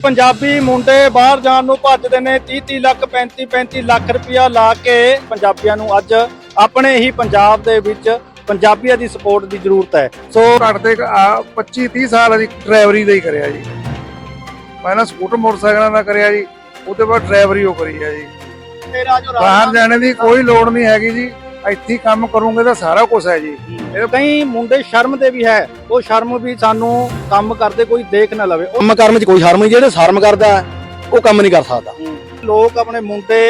ਪੰਜਾਬੀ ਮੁੰਡੇ ਬਾਹਰ ਜਾਣ ਨੂੰ ਭੱਜਦੇ ਨੇ 30 30 ਲੱਖ 35 35 ਲੱਖ ਰੁਪਇਆ ਲਾ ਕੇ ਪੰਜਾਬੀਆਂ ਨੂੰ ਅੱਜ ਆਪਣੇ ਹੀ ਪੰਜਾਬ ਦੇ ਵਿੱਚ ਪੰਜਾਬੀਆਂ ਦੀ ਸਪੋਰਟ ਦੀ ਜ਼ਰੂਰਤ ਹੈ। ਸੋ ਘੱਟ ਤੇ ਆ 25 30 ਸਾਲ ਅਸੀਂ ਡਰਾਈਵਰੀ ਦਾ ਹੀ ਕਰਿਆ ਜੀ। ਪਹਿਲਾਂ ਸਕੂਟਰ ਮੋਟਰਸਾਈਕਲਾਂ ਦਾ ਕਰਿਆ ਜੀ ਉਹਦੇ ਬਾਅਦ ਡਰਾਈਵਰੀ ਉਹ ਕਰੀ ਆ ਜੀ। ਬਾਹਰ ਜਾਣੇ ਦੀ ਕੋਈ ਲੋੜ ਨਹੀਂ ਹੈਗੀ ਜੀ। ਇੱਥੇ ਕੰਮ ਕਰੂੰਗੇ ਤਾਂ ਸਾਰਾ ਕੁਝ ਹੈ ਜੀ। ਕਈ ਮੁੰਡੇ ਸ਼ਰਮ ਦੇ ਵੀ ਹੈ। ਉਹ ਸ਼ਰਮ ਵੀ ਸਾਨੂੰ ਕੰਮ ਕਰਦੇ ਕੋਈ ਦੇਖ ਨਾ ਲਵੇ। ਉਹ ਕੰਮ ਕਰਨ ਚ ਕੋਈ ਸ਼ਰਮ ਨਹੀਂ ਜਿਹੜੇ ਸ਼ਰਮ ਕਰਦਾ ਉਹ ਕੰਮ ਨਹੀਂ ਕਰ ਸਕਦਾ। ਲੋਕ ਆਪਣੇ ਮੁੰਡੇ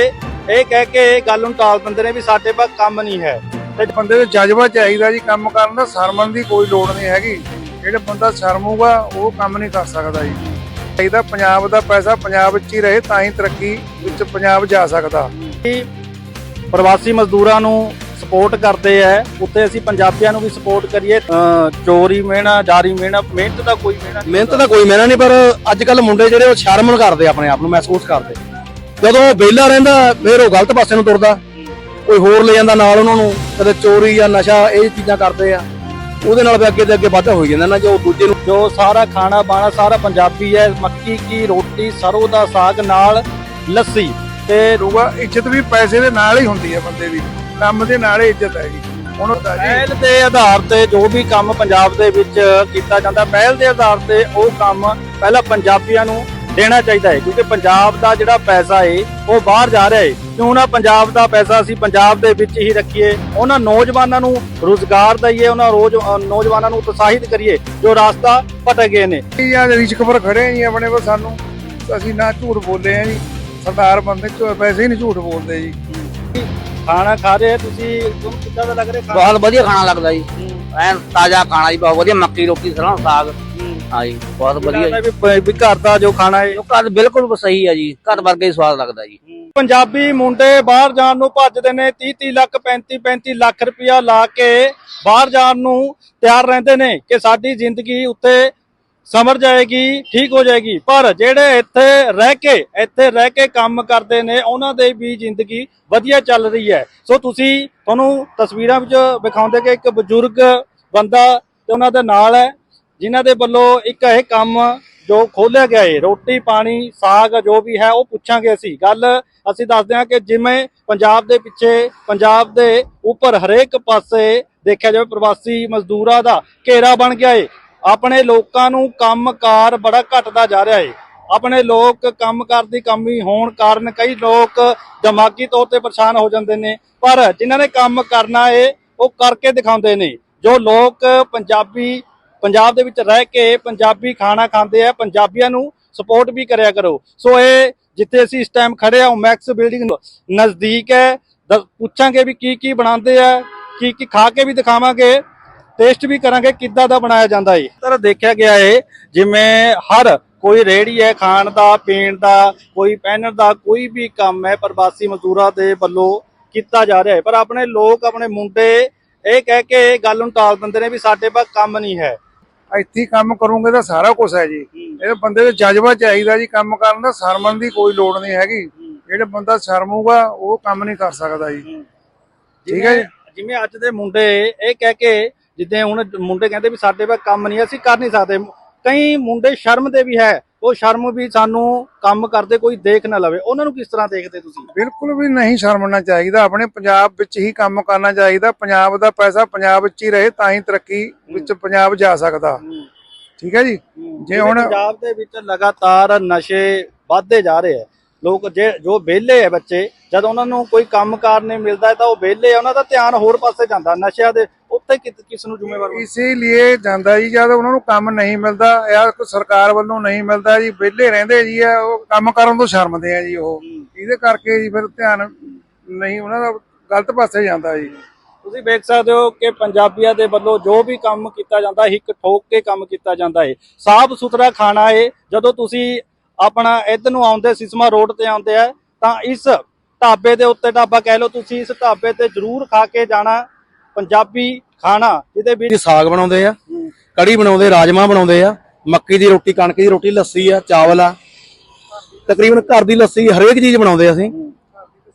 ਇਹ ਕਹਿ ਕੇ ਗੱਲ ਨੂੰ ਟਾਲ ਦਿੰਦੇ ਨੇ ਵੀ ਸਾਡੇ ਪਾਸ ਕੰਮ ਨਹੀਂ ਹੈ। ਤੇ ਬੰਦੇ ਦੇ ਜਜ਼ਬਾ ਚਾਹੀਦਾ ਜੀ ਕੰਮ ਕਰਨ ਦਾ ਸ਼ਰਮਣ ਦੀ ਕੋਈ ਲੋੜ ਨਹੀਂ ਹੈਗੀ। ਜਿਹੜਾ ਬੰਦਾ ਸ਼ਰਮੂਗਾ ਉਹ ਕੰਮ ਨਹੀਂ ਕਰ ਸਕਦਾ ਜੀ। ਚਾਹੀਦਾ ਪੰਜਾਬ ਦਾ ਪੈਸਾ ਪੰਜਾਬ ਵਿੱਚ ਹੀ ਰਹੇ ਤਾਂ ਹੀ ਤਰੱਕੀ ਵਿੱਚ ਪੰਜਾਬ ਜਾ ਸਕਦਾ। ਪ੍ਰਵਾਸੀ ਮਜ਼ਦੂਰਾਂ ਨੂੰ ਸਪੋਰਟ ਕਰਦੇ ਆ ਉੱਥੇ ਅਸੀਂ ਪੰਜਾਬੀਆਂ ਨੂੰ ਵੀ ਸਪੋਰਟ ਕਰੀਏ। ਚੋਰੀ ਮਿਹਣਾ ਜਾਰੀ ਮਿਹਣਾ ਮਿਹਨਤ ਦਾ ਕੋਈ ਮਿਹਣਾ ਨਹੀਂ। ਮਿਹਨਤ ਦਾ ਕੋਈ ਮਿਹਨਤ ਨਹੀਂ ਪਰ ਅੱਜ ਕੱਲ ਮੁੰਡੇ ਜਿਹੜੇ ਉਹ ਸ਼ਰਮ ਕਰਦੇ ਆਪਣੇ ਆਪ ਨੂੰ ਮਹਿਸੂਸ ਕਰਦੇ। ਜਦੋਂ ਉਹ ਵਿਹਲਾ ਰਹਿੰਦਾ ਫਿਰ ਉਹ ਗਲਤ ਪਾਸੇ ਨੂੰ ਤੁਰਦਾ। ਕੋਈ ਹੋਰ ਲੈ ਜਾਂਦਾ ਨਾਲ ਉਹਨਾਂ ਨੂੰ ਕਦੇ ਚੋਰੀ ਜਾਂ ਨਸ਼ਾ ਇਹ ਚੀਜ਼ਾਂ ਕਰਦੇ ਆ। ਉਹਦੇ ਨਾਲ ਵੀ ਅੱਗੇ ਤੇ ਅੱਗੇ ਵਾਧਾ ਹੋਈ ਜਾਂਦਾ ਨਾ ਜੋ ਦੂਜੇ ਨੂੰ ਜੋ ਸਾਰਾ ਖਾਣਾ ਬਾਣਾ ਸਾਰਾ ਪੰਜਾਬੀ ਹੈ ਮੱਕੀ ਕੀ ਰੋਟੀ ਸਰੋਂ ਦਾ ਸਾਗ ਨਾਲ ਲੱਸੀ ਤੇ ਰੂਗਾ ਇੱਜ਼ਤ ਵੀ ਪੈਸੇ ਦੇ ਨਾਲ ਹੀ ਹੁੰਦੀ ਹੈ ਬੰਦੇ ਦੀ। ਕੰਮ ਦੇ ਨਾਲ ਹੀ ਇੱਜ਼ਤ ਹੈ ਜੀ ਹੁਣ ਜੀ ਪਹਿਲ ਦੇ ਆਧਾਰ ਤੇ ਜੋ ਵੀ ਕੰਮ ਪੰਜਾਬ ਦੇ ਵਿੱਚ ਕੀਤਾ ਜਾਂਦਾ ਪਹਿਲ ਦੇ ਆਧਾਰ ਤੇ ਉਹ ਕੰਮ ਪਹਿਲਾਂ ਪੰਜਾਬੀਆਂ ਨੂੰ ਦੇਣਾ ਚਾਹੀਦਾ ਹੈ ਕਿਉਂਕਿ ਪੰਜਾਬ ਦਾ ਜਿਹੜਾ ਪੈਸਾ ਏ ਉਹ ਬਾਹਰ ਜਾ ਰਿਹਾ ਏ। ਕਿਉਂ ਨਾ ਪੰਜਾਬ ਦਾ ਪੈਸਾ ਅਸੀਂ ਪੰਜਾਬ ਦੇ ਵਿੱਚ ਹੀ ਰੱਖੀਏ। ਉਹਨਾਂ ਨੌਜਵਾਨਾਂ ਨੂੰ ਰੋਜ਼ਗਾਰ ਦਈਏ ਉਹਨਾਂ ਰੋਜ਼ ਨੌਜਵਾਨਾਂ ਨੂੰ ਉਤਸ਼ਾਹਿਤ ਕਰੀਏ ਜੋ ਰਾਸਤਾ ਭਟਕ ਗਏ ਨੇ। ਜਾਂ ਰਿਸ਼ਕ ਪਰ ਖੜੇ ਆ ਜੀ ਆਪਣੇ ਕੋਲ ਸਾਨੂੰ। ਅਸੀਂ ਨਾ ਝੂਠ ਬੋਲੇ ਆ ਜੀ। ਸਰਦਾਰ ਬੰਦੇ ਚ ਵੈਸੇ ਹੀ ਨਹੀਂ ਝੂਠ ਬੋਲਦੇ ਜੀ। ਖਾਣਾ ਖਾ ਰਹੇ ਤੁਸੀਂ? ਤੁਹਾਨੂੰ ਕਿੱਦਾਂ ਦਾ ਲੱਗ ਰਿਹਾ ਖਾਣਾ? ਬਹੁਤ ਵਧੀਆ ਖਾਣਾ ਲੱਗਦਾ ਜੀ। ਐਨ ਤਾਜ਼ਾ ਖਾਣਾ ਜੀ ਬਹੁਤ ਵਧੀਆ ਮੱਕੀ ਰੋਟੀ ਸਰੋਂ ਸਾਗ। ਹਾਂ। ਜੀ ਬਹੁਤ ਵਧੀਆ ਜੀ। ਵੀ ਵੀ ਘਰ ਦਾ ਜੋ ਖਾਣਾ ਉਹ ਘਰ ਬਿਲਕੁਲ ਸਹੀ ਹੈ ਜੀ ਘਰ ਵਰਗਾ ਹੀ ਸਵਾਦ ਲੱਗਦਾ ਜੀ। ਪੰਜਾਬੀ ਮੁੰਡੇ ਬਾਹਰ ਜਾਣ ਨੂੰ ਭੱਜਦੇ ਨੇ 30 30 ਲੱਖ 35 35 ਲੱਖ ਰੁਪਇਆ ਲਾ ਕੇ ਬਾਹਰ ਜਾਣ ਨੂੰ ਤਿਆਰ ਰਹਿੰਦੇ ਨੇ ਕਿ ਸਾਡੀ ਜ਼ਿੰਦਗੀ ਉੱਤੇ ਸਮਰ ਜਾਏਗੀ, ਠੀਕ ਹੋ ਜਾਏਗੀ। ਪਰ ਜਿਹੜੇ ਇੱਥੇ ਰਹਿ ਕੇ, ਇੱਥੇ ਰਹਿ ਕੇ ਕੰਮ ਕਰਦੇ ਨੇ, ਉਹਨਾਂ ਦੇ ਵੀ ਜ਼ਿੰਦਗੀ ਵਧੀਆ ਚੱਲ ਰਹੀ ਹੈ। ਸੋ ਤੁਸੀਂ ਤੁਹਾਨੂੰ ਤਸਵੀਰਾਂ ਵਿੱਚ ਵਿਖਾਉਂਦੇ ਕਿ ਇੱਕ ਬਜ਼ੁਰਗ ਬੰਦਾ ਤੇ ਉਹਨਾਂ ਦੇ ਨਾਲ ਹੈ, ਜਿਨ੍ਹਾਂ ਦੇ ਵੱਲੋਂ ਇੱਕ ਇਹ ਕੰਮ ਜੋ ਖੋਲਿਆ ਗਿਆ ਹੈ ਰੋਟੀ, ਪਾਣੀ, ਸਾਗ, ਜੋ ਵੀ ਹੈ, ਉਹ ਪੁੱਛਾਂਗੇ ਅਸੀਂ। ਗੱਲ ਅਸੀਂ ਦੱਸਦੇ ਹਾਂ ਕਿ ਜਿਵੇਂ ਪੰਜਾਬ ਦੇ ਪਿੱਛੇ, ਪੰਜਾਬ ਦੇ ਉੱਪਰ ਹਰੇਕ ਪਾਸੇ ਦੇਖਿਆ ਜਾਵੇ, ਪ੍ਰਵਾਸੀ ਮਜ਼ਦੂਰਾਂ ਦਾ ਘੇਰਾ ਬਣ ਗਿਆ ਏ। ਆਪਣੇ ਲੋਕਾਂ ਨੂੰ ਕੰਮਕਾਰ ਬੜਾ ਘਟਦਾ ਜਾ ਰਿਹਾ ਹੈ ਆਪਣੇ ਲੋਕ ਕੰਮਕਾਰ ਦੀ ਕਮੀ ਹੋਣ ਕਾਰਨ ਕਈ ਲੋਕ ਦਿਮਾਗੀ ਤੌਰ ਤੇ ਪਰੇਸ਼ਾਨ ਹੋ ਜਾਂਦੇ ਨੇ। ਪਰ ਜਿਨ੍ਹਾਂ ਨੇ ਕੰਮ ਕਰਨਾ ਏ, ਉਹ ਕਰਕੇ ਦਿਖਾਉਂਦੇ ਨੇ। ਜੋ ਲੋਕ ਪੰਜਾਬੀ, ਪੰਜਾਬ ਦੇ ਵਿੱਚ ਰਹਿ ਕੇ ਪੰਜਾਬੀ ਖਾਣਾ ਖਾਂਦੇ ਆ, ਪੰਜਾਬੀਆਂ ਨੂੰ ਸਪੋਰਟ ਵੀ ਕਰਿਆ ਕਰੋ। ਸੋ ਇਹ ਜਿੱਥੇ ਅਸੀਂ ਇਸ ਟਾਈਮ ਖੜੇ ਆ ਮੈਕਸ ਬਿਲਡਿੰਗ ਨਜ਼ਦੀਕ ਹੈ। ਦ- ਪੁੱਛਾਂਗੇ ਵੀ ਕੀ ਕੀ ਬਣਾਉਂਦੇ ਆ ਕੀ ਕੀ ਖਾ ਕੇ ਵੀ ਦਿਖਾਵਾਂਗੇ। ਟੇਸਟ ਵੀ ਕਰਾਂਗੇ ਕਿੱਦਾਂ ਦਾ ਬਣਾਇਆ ਜਾਂਦਾ ਏ। ਤਰ ਦੇਖਿਆ ਗਿਆ ਏ ਜਿਵੇਂ ਹਰ ਕੋਈ ਰੇੜੀ ਹੈ ਖਾਣ ਦਾ ਪੀਣ ਦਾ ਕੋਈ ਪਹਿਨਣ ਦਾ ਕੋਈ ਵੀ ਕੰਮ ਹੈ ਪ੍ਰਵਾਸੀ ਮਜ਼ਦੂਰਾਂ ਦੇ ਵੱਲੋਂ ਕੀਤਾ ਜਾ ਰਿਹਾ ਹੈ ਪਰ ਆਪਣੇ ਲੋਕ ਆਪਣੇ ਮੁੰਡੇ ਇਹ ਕਹਿ ਕੇ ਗੱਲ ਨੂੰ ਟਾਲ ਦਿੰਦੇ ਨੇ ਵੀ ਸਾਡੇ ਪਾਸ ਕੰਮ ਨਹੀਂ ਹੈ। ਇੱਥੇ ਹੀ ਕੰਮ ਕਰੂੰਗੇ ਤਾਂ ਸਾਰਾ ਕੁਝ ਹੈ ਜੀ। ਇਹ ਬੰਦੇ ਦੇ ਜਜ਼ਬਾ ਚਾਹੀਦਾ ਜੀ ਕੰਮ ਕਰਨ ਦਾ ਸ਼ਰਮਣ ਦੀ ਕੋਈ ਲੋੜ ਨਹੀਂ ਹੈਗੀ। ਜਿਹੜਾ ਬੰਦਾ ਸ਼ਰਮੂਗਾ ਉਹ ਕੰਮ ਨਹੀਂ ਕਰ ਸਕਦਾ ਜੀ। ਠੀਕ ਹੈ ਜੀ। ਜਿਵੇਂ ਅੱਜ ਦੇ ਮੁੰਡੇ ਇਹ ਕਹਿ ਕੇ ਜਿੱਦਾਂ ਹੁਣ ਮੁੰਡੇ ਕਹਿੰਦੇ ਵੀ ਸਾਡੇ ਪਾਸ ਕੰਮ ਨਹੀਂ ਅਸੀਂ ਕਰ ਨਹੀਂ ਸਕਦੇ। ਕਈ ਮੁੰਡੇ ਸ਼ਰਮ ਦੇ ਵੀ ਹੈ ਉਹ ਸ਼ਰਮ ਵੀ ਸਾਨੂੰ ਕੰਮ ਕਰਦੇ ਕੋਈ ਦੇਖ ਨਾ ਲਵੇ। ਉਹਨਾਂ ਨੂੰ ਕਿਸ ਤਰ੍ਹਾਂ ਦੇਖਦੇ ਤੁਸੀਂ? ਬਿਲਕੁਲ ਵੀ ਨਹੀਂ ਸ਼ਰਮਣਾ ਚਾਹੀਦਾ ਆਪਣੇ ਪੰਜਾਬ ਵਿੱਚ ਹੀ ਕੰਮ ਕਰਨਾ ਚਾਹੀਦਾ। ਪੰਜਾਬ ਦਾ ਪੈਸਾ ਪੰਜਾਬ ਵਿੱਚ ਹੀ ਰਹੇ ਤਾਂ ਹੀ ਤਰੱਕੀ ਵਿੱਚ ਪੰਜਾਬ ਜਾ ਸਕਦਾ। ਠੀਕ ਹੈ ਜੀ? ਜੇ ਹੁਣ ਪੰਜਾਬ ਦੇ ਵਿੱਚ ਲਗਾਤਾਰ ਨਸ਼ੇ ਵੱਧਦੇ ਜਾ ਰਹੇ ਆ ਲੋਕ ਜੇ ਜੋ ਵਿਹਲੇ ਆ ਬੱਚੇ ਜਦ ਉਹਨਾਂ ਨੂੰ ਕੋਈ ਕੰਮਕਾਰ ਨਹੀਂ ਮਿਲਦਾ ਹੈ ਤਾਂ ਉਹ ਵਿਹਲੇ ਆ ਉਹਨਾਂ ਦਾ ਧਿਆਨ ਹੋਰ ਪਾਸੇ ਜਾਂਦਾ। ਨਸ਼ਿਆਂ ਦੇ ਉੱਤੇ ਕਿ- ਕਿਸ ਨੂੰ ਜ਼ਿੰਮੇਵਾਰ ਇਸੇ ਲਈ ਜਾਂਦਾ ਜੀ ਜਦ ਉਹਨਾਂ ਨੂੰ ਕੰਮ ਨਹੀਂ ਮਿਲਦਾ ਜਾਂ ਕੋਈ ਸਰਕਾਰ ਵੱਲੋਂ ਨਹੀਂ ਮਿਲਦਾ ਜੀ ਵਿਹਲੇ ਰਹਿੰਦੇ ਜੀ ਆ ਉਹ ਕੰਮ ਕਰਨ ਤੋਂ ਸ਼ਰਮਦੇ ਆ ਜੀ ਉਹ। ਇਹਦੇ ਕਰਕੇ ਜੀ ਫਿਰ ਧਿਆਨ ਨਹੀਂ ਉਹਨਾਂ ਦਾ ਗਲਤ ਪਾਸੇ ਜਾਂਦਾ ਜੀ। ਤੁਸੀਂ ਵੇਖ ਸਕਦੇ ਹੋ ਕਿ ਪੰਜਾਬੀਆਂ ਦੇ ਵੱਲੋਂ ਜੋ ਵੀ ਕੰਮ ਕੀਤਾ ਜਾਂਦਾ ਹੈ ਇੱਕ ਠੋਕ ਕੇ ਕੰਮ ਕੀਤਾ ਜਾਂਦਾ ਹੈ ਸਾਫ਼ ਸੁਥਰਾ ਖਾਣਾ ਹੈ ਜਦੋਂ ਤੁਸੀਂ ਆਪਣਾ ਇੱਧਰ ਨੂੰ ਆਉਂਦੇ ਸਿਸਮਾ ਰੋਡ ਤੇ ਆਉਂਦੇ ਆ ਤਾਂ ਇਸ ਢਾਬੇ ਦੇ ਉੱਤੇ ਢਾਬਾ ਕਹਿ ਲਓ ਤੁਸੀਂ ਇਸ ਢਾਬੇ ਤੇ ਜ਼ਰੂਰ ਖਾ ਕੇ ਜਾਣਾ। ਪੰਜਾਬੀ ਖਾਣਾ ਜਿਹਦੇ ਵਿੱਚ ਸਾਗ ਬਣਾਉਂਦੇ ਆ, ਕੜੀ ਬਣਾਉਂਦੇ ਰਾਜਮਾ ਬਣਾਉਂਦੇ ਆ, ਮੱਕੀ ਦੀ ਰੋਟੀ, ਕਣਕ ਦੀ ਰੋਟੀ, ਲੱਸੀ ਆ, ਚਾਵਲ ਆ। ਤਕਰੀਬਨ ਘਰ ਦੀ ਲੱਸੀ ਹਰੇਕ ਚੀਜ਼ ਬਣਾਉਂਦੇ ਅਸੀਂ।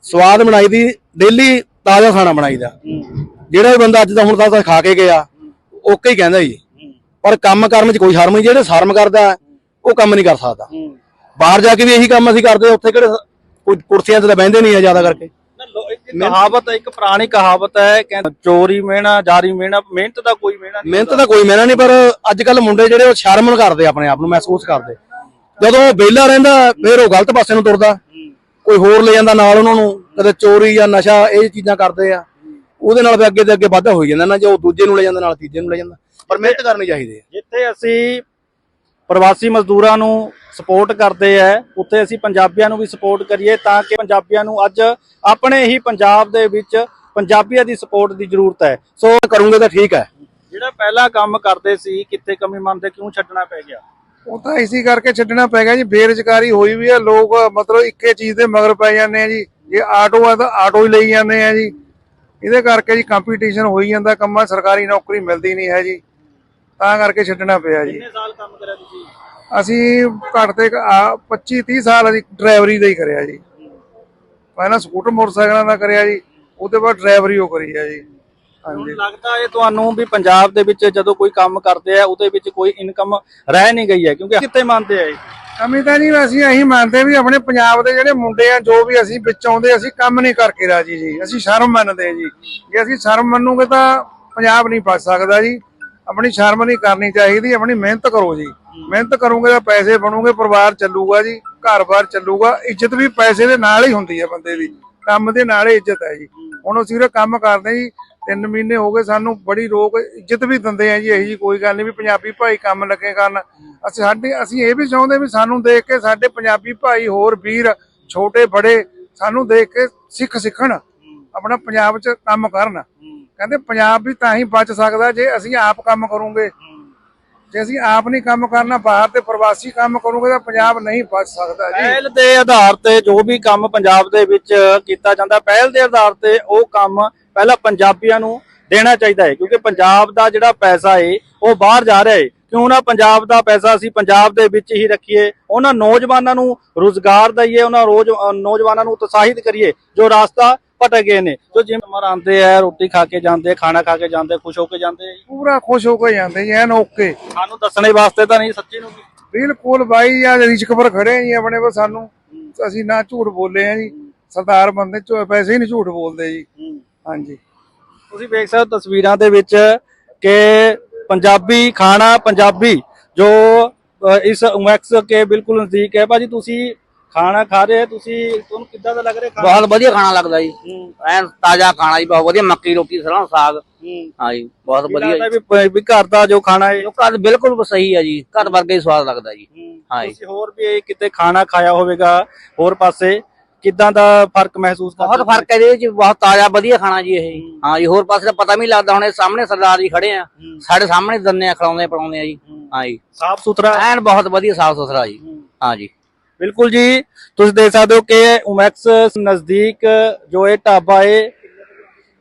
ਸਵਾਦ ਬਣਾਈ ਦੀ ਡੇਲੀ ਤਾਜ਼ਾ ਖਾਣਾ ਬਣਾਈਦਾ ਜਿਹੜਾ ਵੀ ਬੰਦਾ ਅੱਜ ਦਾ ਹੁਣ ਤੱਕ ਖਾ ਕੇ ਗਿਆ ਓਕੇ ਹੀ ਕਹਿੰਦਾ ਜੀ। ਪਰ ਕੰਮ ਕਰਨ 'ਚ ਕੋਈ ਸ਼ਰਮ ਨਹੀਂ, ਜਿਹੜੇ ਸ਼ਰਮ ਕਰਦਾ, ਉਹ ਕੰਮ ਨਹੀਂ ਕਰ ਸਕਦਾ। ਬਾਹਰ ਜਾ ਕੇ ਵੀ ਇਹੀ ਕੰਮ ਅਸੀਂ ਕਰਦੇ ਉੱਥੇ ਕਿਹੜੇ ਕੋਈ ਕੁਰਸੀਆਂ ਤੇ ਤਾਂ ਬਹਿੰਦੇ ਨਹੀਂ ਆ ਜ਼ਿਆਦਾ ਕਰਕੇ। ਕਹਾਵਤ ਇੱਕ ਪੁਰਾਣੀ ਕਹਾਵਤ ਹੈ ਕਿ ਚੋਰੀ ਮਿਹਣਾ ਜਾਰੀ ਮਿਹਣਾ ਮਿਹਨਤ ਦਾ ਕੋਈ ਮਿਹਣਾ ਨਹੀਂ ਮਿਹਨਤ ਦਾ ਕੋਈ ਮਿਹਨਤ ਨਹੀਂ ਪਰ ਅੱਜ ਕੱਲ ਮੁੰਡੇ ਜਿਹੜੇ ਉਹ ਸ਼ਰਮ ਕਰਦੇ ਆਪਣੇ ਆਪ ਨੂੰ ਮਹਿਸੂਸ ਕਰਦੇ। ਜਦੋਂ ਵਿਹਲਾ ਰਹਿੰਦਾ ਫਿਰ ਉਹ ਗਲਤ ਪਾਸੇ ਨੂੰ ਤੁਰਦਾ। ਕੋਈ ਹੋਰ ਲੈ ਜਾਂਦਾ ਨਾਲ ਉਹਨਾਂ ਨੂੰ ਕਦੇ ਚੋਰੀ ਜਾਂ ਨਸ਼ਾ ਇਹ ਚੀਜ਼ਾਂ ਕਰਦੇ ਆ। ਉਹਦੇ ਨਾਲ ਫਿਰ ਅੱਗੇ ਤੇ ਅੱਗੇ ਵਾਧਾ ਹੋਈ ਜਾਂਦਾ ਨਾ ਜੇ ਉਹ ਦੂਜੇ ਨੂੰ ਲੈ ਜਾਂਦਾ ਨਾਲ ਤੀਜੇ ਨੂੰ ਲੈ ਜਾਂਦਾ। ਪਰ ਮਿਹਨਤ ਕਰਨੀ ਚਾਹੀਦੀ ਹੈ। ਜਿੱਥੇ ਅਸੀਂ ਪ੍ਰਵਾਸੀ ਮਜ਼ਦੂਰਾਂ ਨੂੰ ਸਪੋਰਟ ਕਰਦੇ ਆ ਉੱਥੇ ਅਸੀਂ ਪੰਜਾਬੀਆਂ ਨੂੰ ਵੀ ਸਪੋਰਟ ਕਰੀਏ ਤਾਂ ਕਿ ਪੰਜਾਬੀਆਂ ਨੂੰ ਅੱਜ ਆਪਣੇ ਹੀ ਪੰਜਾਬ ਦੇ ਵਿੱਚ ਪੰਜਾਬੀਆਂ ਦੀ ਸਪੋਰਟ ਦੀ ਜ਼ਰੂਰਤ ਹੈ ਸੋ ਕਰੂੰਗੇ ਤਾਂ ਠੀਕ ਹੈ ਜਿਹੜਾ ਪਹਿਲਾ ਕੰਮ ਕਰਦੇ ਸੀ ਕਿੱਥੇ ਕਮੀ ਮੰਨਦੇ ਕਿਉਂ ਛੱਡਣਾ ਪੈ ਗਿਆ? ਉਹ ਤਾਂ ਇਸੇ ਕਰਕੇ ਛੱਡਣਾ ਪੈ ਗਿਆ ਜੀ ਬੇਰੁਜ਼ਗਾਰੀ ਹੋਈ ਵੀ ਆ ਲੋਕ ਮਤਲਬ ਇੱਕੇ ਚੀਜ਼ ਦੇ ਮਗਰ ਪੈ ਜਾਂਦੇ ਆ ਜੀ ਜੇ ਆਟੋ ਆ ਤਾਂ ਆਟੋ ਹੀ ਲਈ ਜਾਂਦੇ ਆ ਜੀ। ਇਹਦੇ ਕਰਕੇ ਜੀ ਕੰਪੀਟੀਸ਼ਨ ਹੋਈ ਜਾਂਦਾ ਕੰਮਾਂ ਸਰਕਾਰੀ ਨੌਕਰੀ ਮਿਲਦੀ ਨਹੀਂ ਹੈ ਜੀ। ਤਾਂ ਕਰਕੇ ਛੱਡਣਾ ਪਿਆ ਜੀ। ਕਿੰਨੇ ਸਾਲ ਕੰਮ ਕਰਿਆ ਤੁਸੀਂ? ਅਸੀਂ ਘੱਟ ਤੇ 25 30 ਸਾਲ ਅਸੀਂ ਡਰਾਈਵਰੀ ਦਾ ਹੀ ਕਰਿਆ ਜੀ। ਪਹਿਲਾਂ ਸਕੂਟਰ ਮੋਟਰਸਾਈਕਲਾਂ ਦਾ ਕਰਿਆ ਜੀ ਉਹਦੇ ਬਾਅਦ ਡਰਾਈਵਰੀ ਉਹ ਕਰੀ ਆ ਜੀ। ਹਾਂਜੀ। ਲੱਗਦਾ ਹੈ ਤੁਹਾਨੂੰ ਵੀ ਪੰਜਾਬ ਦੇ ਵਿੱਚ ਜਦੋਂ ਕੋਈ ਕੰਮ ਕਰਦੇ ਆ ਉਹਦੇ ਵਿੱਚ ਕੋਈ ਇਨਕਮ ਰਹਿ ਨਹੀਂ ਗਈ ਹੈ ਕਿਉਂਕਿ ਕਿੱਥੇ ਮੰਨਦੇ ਆ ਇਹ? ਕਮੀ ਤਾਂ ਨਹੀਂ ਅਸੀਂ ਇਹੀ ਮੰਨਦੇ ਵੀ ਆਪਣੇ ਪੰਜਾਬ ਦੇ ਜਿਹੜੇ ਮੁੰਡੇ ਆ ਜੋ ਵੀ ਅਸੀਂ ਵਿੱਚ ਆਉਂਦੇ ਅਸੀਂ ਕੰਮ ਨਹੀਂ ਕਰਕੇ ਰਾਜੀ ਜੀ। ਅਸੀਂ ਸ਼ਰਮ ਮੰਨਦੇ ਜੀ। ਜੇ ਅਸੀਂ ਸ਼ਰਮ ਮੰਨੂਗੇ ਤਾਂ ਪੰਜਾਬ ਨਹੀਂ ਬਚ ਸਕਦਾ ਜੀ। ਆਪਣੀ ਸ਼ਰਮ ਨਹੀਂ ਕਰਨੀ ਚਾਹੀਦੀ ਆਪਣੀ ਮਿਹਨਤ ਕਰੋ ਜੀ। ਮਿਹਨਤ ਕਰੋਗੇ ਤਾਂ ਪੈਸੇ ਬਣੋਗੇ, ਪਰਿਵਾਰ ਚੱਲੂਗਾ ਜੀ, ਘਰ-ਬਾਰ ਚੱਲੂਗਾ, ਇੱਜ਼ਤ ਵੀ ਪੈਸੇ ਦੇ ਨਾਲ ਹੀ ਹੁੰਦੀ ਹੈ ਬੰਦੇ ਦੀ, ਕੰਮ ਦੇ ਨਾਲ ਹੀ ਇੱਜ਼ਤ ਹੈ ਜੀ। ਹੁਣ ਅਸੀਂ ਉਹ ਕੰਮ ਕਰਦੇ ਜੀ, ਤਿੰਨ ਮਹੀਨੇ ਹੋ ਗਏ ਸਾਨੂੰ ਬੜੀ ਲੋਕ ਇੱਜ਼ਤ ਵੀ ਦਿੰਦੇ ਆ ਜੀ, ਇਹੀ ਜੀ ਕੋਈ ਗੱਲ ਨਹੀਂ ਵੀ ਪੰਜਾਬੀ ਭਾਈ ਕੰਮ ਲੱਗੇ ਕਰਨ। ਅਸੀਂ ਸਾਡੇ, ਅਸੀਂ ਇਹ ਵੀ ਚਾਹੁੰਦੇ ਵੀ ਸਾਨੂੰ ਦੇਖ ਕੇ ਸਾਡੇ ਪੰਜਾਬੀ ਭਾਈ ਹੋਰ ਵੀਰ, ਛੋਟੇ, ਬੜੇ ਸਾਨੂੰ ਦੇਖ ਕੇ ਸਿੱਖ ਸਿੱਖਣ, ਆਪਣਾ ਪੰਜਾਬ 'ਚ ਕੰਮ ਕਰਨ। ਕਹਿੰਦੇ ਪੰਜਾਬ ਵੀ ਤਾਂ ਹੀ ਬਚ ਸਕਦਾ ਜੇ ਅਸੀਂ ਆਪ ਕੰਮ ਕਰੋਗੇ। ਜੇ ਅਸੀਂ ਆਪ ਨਹੀਂ ਕੰਮ ਕਰਨਾ, ਬਾਹਰ ਤੇ ਪ੍ਰਵਾਸੀ ਕੰਮ ਕਰੂਗੇ ਤਾਂ ਪੰਜਾਬ ਨਹੀਂ ਬਚ ਸਕਦਾ ਜੀ। ਪਹਿਲ ਦੇ ਆਧਾਰ ਤੇ ਜੋ ਵੀ ਕੰਮ ਪੰਜਾਬ ਦੇ ਵਿੱਚ ਕੀਤਾ ਜਾਂਦਾ, ਪਹਿਲ ਦੇ ਆਧਾਰ ਤੇ ਉਹ ਕੰਮ ਪਹਿਲਾਂ ਪੰਜਾਬੀਆਂ ਨੂੰ ਦੇਣਾ ਚਾਹੀਦਾ ਹੈ, ਕਿਉਂਕਿ ਪੰਜਾਬ ਦਾ ਜਿਹੜਾ ਪੈਸਾ ਹੈ ਉਹ ਬਾਹਰ ਜਾ ਰਿਹਾ ਹੈ ਕਿਉਂ ਨਾ ਪੰਜਾਬ ਦਾ ਪੈਸਾ ਅਸੀਂ ਪੰਜਾਬ ਦੇ ਵਿੱਚ ਹੀ ਰੱਖੀਏ, ਉਹਨਾਂ ਨੌਜਵਾਨਾਂ ਨੂੰ ਰੋਜ਼ਗਾਰ ਦਈਏ, ਉਹਨਾਂ ਰੋਜ਼ ਨੌਜਵਾਨਾਂ ਨੂੰ ਉਤਸ਼ਾਹਿਤ ਕਰੀਏ, ਜੋ ਰਾਸਤਾ ਭਟਕ ਗਏ ਨੇ। ਜੋ ਜਿਮ ਮਰ ਆਉਂਦੇ ਆ ਰੋਟੀ ਖਾ ਕੇ ਜਾਂਦੇ ਖਾਣਾ ਖਾ ਕੇ ਜਾਂਦੇ ਖੁਸ਼ ਹੋ ਕੇ ਜਾਂਦੇ ਆ ਜੀ। ਪੂਰਾ ਖੁਸ਼ ਹੋ ਕੇ ਜਾਂਦੇ ਜੀ ਐਨ ਓਕੇ। ਸਾਨੂੰ ਦੱਸਣੇ ਵਾਸਤੇ ਤਾਂ ਨਹੀਂ ਸੱਚੀ ਨੂੰ ਵੀ। ਬਿਲਕੁਲ ਬਾਈ ਆ ਰਿਸ਼ਕ ਪਰ ਖੜੇ ਆ ਜੀ ਆਪਣੇ ਕੋਲ ਸਾਨੂੰ ਅਸੀਂ ਨਾ ਝੂਠ ਬੋਲੇ ਆ ਜੀ। ਸਰਦਾਰ ਬੰਦੇ ਚੋ ਪੈਸੇ ਹੀ ਨਹੀਂ ਝੂਠ ਬੋਲਦੇ ਜੀ। ਹਾਂਜੀ। ਤੁਸੀਂ ਵੇਖ ਸਕਦੇ ਹੋ ਤਸਵੀਰਾਂ ਦੇ ਵਿੱਚ ਕਿ ਪੰਜਾਬੀ ਖਾਣਾ ਪੰਜਾਬੀ ਜੋ ਅ, ਇਸ ਉਮੈਕਸ ਕੇ ਬਿਲਕੁਲ ਨਜ਼ਦੀਕ ਹੈ। ਭਾਜੀ ਤੁਸੀਂ ਖਾਣਾ ਖਾ ਰਹੇ ਹੋ ਤੁਸੀਂ? ਤੁਹਾਨੂੰ ਕਿੱਦਾਂ ਦਾ ਲੱਗ ਰਿਹਾ ਖਾਣਾ? ਬਹੁਤ ਵਧੀਆ ਖਾਣਾ ਲੱਗਦਾ ਜੀ। ਐਨ ਤਾਜ਼ਾ ਖਾਣਾ ਜੀ ਬਹੁਤ ਵਧੀਆ। ਮੱਕੀ ਦੀ ਰੋਟੀ ਸਰੋਂ ਸਾਗ। ਹਾਂ। ਜੀ ਬਹੁਤ ਵਧੀਆ ਲੱਗਦਾ ਜੀ। ਵੀ ਵੀ ਘਰ ਦਾ ਜੋ ਖਾਣਾ ਹੈ। ਜੋ ਘਰ ਬਿਲਕੁਲ ਸਹੀ ਹੈ ਜੀ। ਘਰ ਵਰਗਾ ਹੀ ਸਵਾਦ ਲੱਗਦਾ ਜੀ। ਹਾਂ। ਜੀ। ਤੁਸੀਂ ਹੋਰ ਵੀ ਕਿਤੇ ਖਾਣਾ ਖਾਇਆ ਹੋਵੇਗਾ ਹੋਰ ਪਾਸੇ ਕਿੱਦਾਂ ਦਾ ਫ਼ਰਕ ਮਹਿਸੂਸ ਕਰਦੇ ਬਹੁਤ ਫ਼ਰਕ ਹੈ ਇਹਦੇ ਵਿੱਚ ਬਹੁਤ ਤਾਜ਼ਾ ਵਧੀਆ ਖਾਣਾ ਜੀ ਇਹ। ਹਾਂ। ਜੀ ਹੋਰ ਪਾਸੇ ਤਾਂ ਪਤਾ ਵੀ ਨਹੀਂ ਲੱਗਦਾ ਹੁਣ ਇਹ ਸਾਹਮਣੇ ਸਰਦਾਰ ਜੀ ਖੜੇ ਆ। ਸਾਡੇ ਸਾਹਮਣੇ ਦੰਨੇ ਖਿਲਾਉਂਦੇ ਪੜਾਉਂਦੇ ਆ ਜੀ। ਹਾਂ। ਜੀ। ਸਾਫ਼ ਸੁਥਰਾ? ਐਨ ਬਹੁਤ ਵਧੀਆ ਸਾਫ਼ ਸੁਥਰਾ ਜੀ। ਹਾਂ ਜੀ। ਬਿਲਕੁਲ ਜੀ, ਤੁਸੀਂ ਦੇਖ ਸਕਦੇ ਹੋ ਕਿ ਉਮੈਕਸ ਨਜ਼ਦੀਕ ਜੋ ਇਹ ਢਾਬਾ ਏ,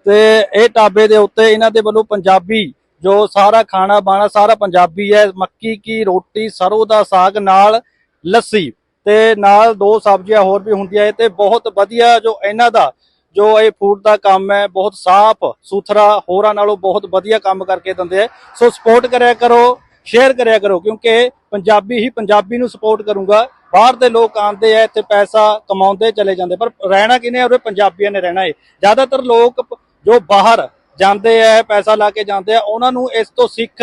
ਤੇ ਇਹ ਢਾਬੇ ਦੇ ਉੱਤੇ ਇਹਨਾਂ ਦੇ ਵੱਲੋਂ ਪੰਜਾਬੀ ਜੋ ਸਾਰਾ ਖਾਣਾ ਬਾਣਾ ਸਾਰਾ ਪੰਜਾਬੀ ਹੈ, ਮੱਕੀ ਕੀ ਰੋਟੀ, ਸਰੋਂ ਦਾ ਸਾਗ, ਨਾਲ ਲੱਸੀ ਤੇ ਨਾਲ ਦੋ ਸਬਜ਼ੀਆਂ ਹੋਰ ਵੀ ਹੁੰਦੀਆਂ ਹੈ ਤੇ ਬਹੁਤ ਵਧੀਆ ਜੋ ਇਹਨਾਂ ਦਾ ਜੋ ਇਹ ਫੂਡ ਦਾ ਕੰਮ ਹੈ, ਬਹੁਤ ਸਾਫ਼ ਸੁਥਰਾ ਹੋਰਾਂ ਨਾਲੋਂ ਬਹੁਤ ਵਧੀਆ ਕੰਮ ਕਰਕੇ ਦਿੰਦੇ ਆ। ਸੋ ਸਪੋਰਟ ਕਰਿਆ ਕਰੋ ਸ਼ੇਅਰ ਕਰਿਆ ਕਰੋ, ਕਿਉਂਕਿ ਪੰਜਾਬੀ ਹੀ ਪੰਜਾਬੀ ਨੂੰ ਸਪੋਰਟ ਕਰੂੰਗਾ। ਬਾਹਰ ਦੇ ਲੋਕ ਆਉਂਦੇ ਆ, ਇੱਥੇ ਪੈਸਾ ਕਮਾਉਂਦੇ ਚਲੇ ਜਾਂਦੇ, ਪਰ ਰਹਿਣਾ ਕਿਨੇ ਉਰੇ ਪੰਜਾਬੀਆਂ ਨੇ ਰਹਿਣਾ ਏ। ਜ਼ਿਆਦਾਤਰ ਲੋਕ ਜੋ ਬਾਹਰ ਜਾਂਦੇ ਆ, ਪੈਸਾ ਲਾ ਕੇ ਜਾਂਦੇ ਆ, ਉਹਨਾਂ ਨੂੰ ਇਸ ਤੋਂ ਸਿੱਖ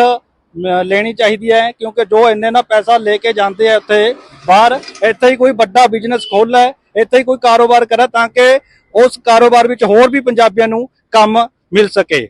ਲੈਣੀ ਚਾਹੀਦੀ ਹੈ, ਕਿਉਂਕਿ ਜੋ ਇੰਨੇ ਨਾ ਪੈਸਾ ਲੈ ਕੇ ਜਾਂਦੇ ਆ ਉੱਥੇ ਬਾਹਰ, ਇੱਥੇ ਹੀ ਕੋਈ ਵੱਡਾ ਬਿਜ਼ਨਸ ਖੋਲ੍ਹ ਲੈ, ਇੱਥੇ ਹੀ ਕੋਈ ਕਾਰੋਬਾਰ ਕਰੇ ਤਾਂ ਕਿ ਉਸ ਕਾਰੋਬਾਰ ਵਿੱਚ ਹੋਰ ਵੀ ਪੰਜਾਬੀਆਂ ਨੂੰ ਕੰਮ ਮਿਲ ਸਕੇ।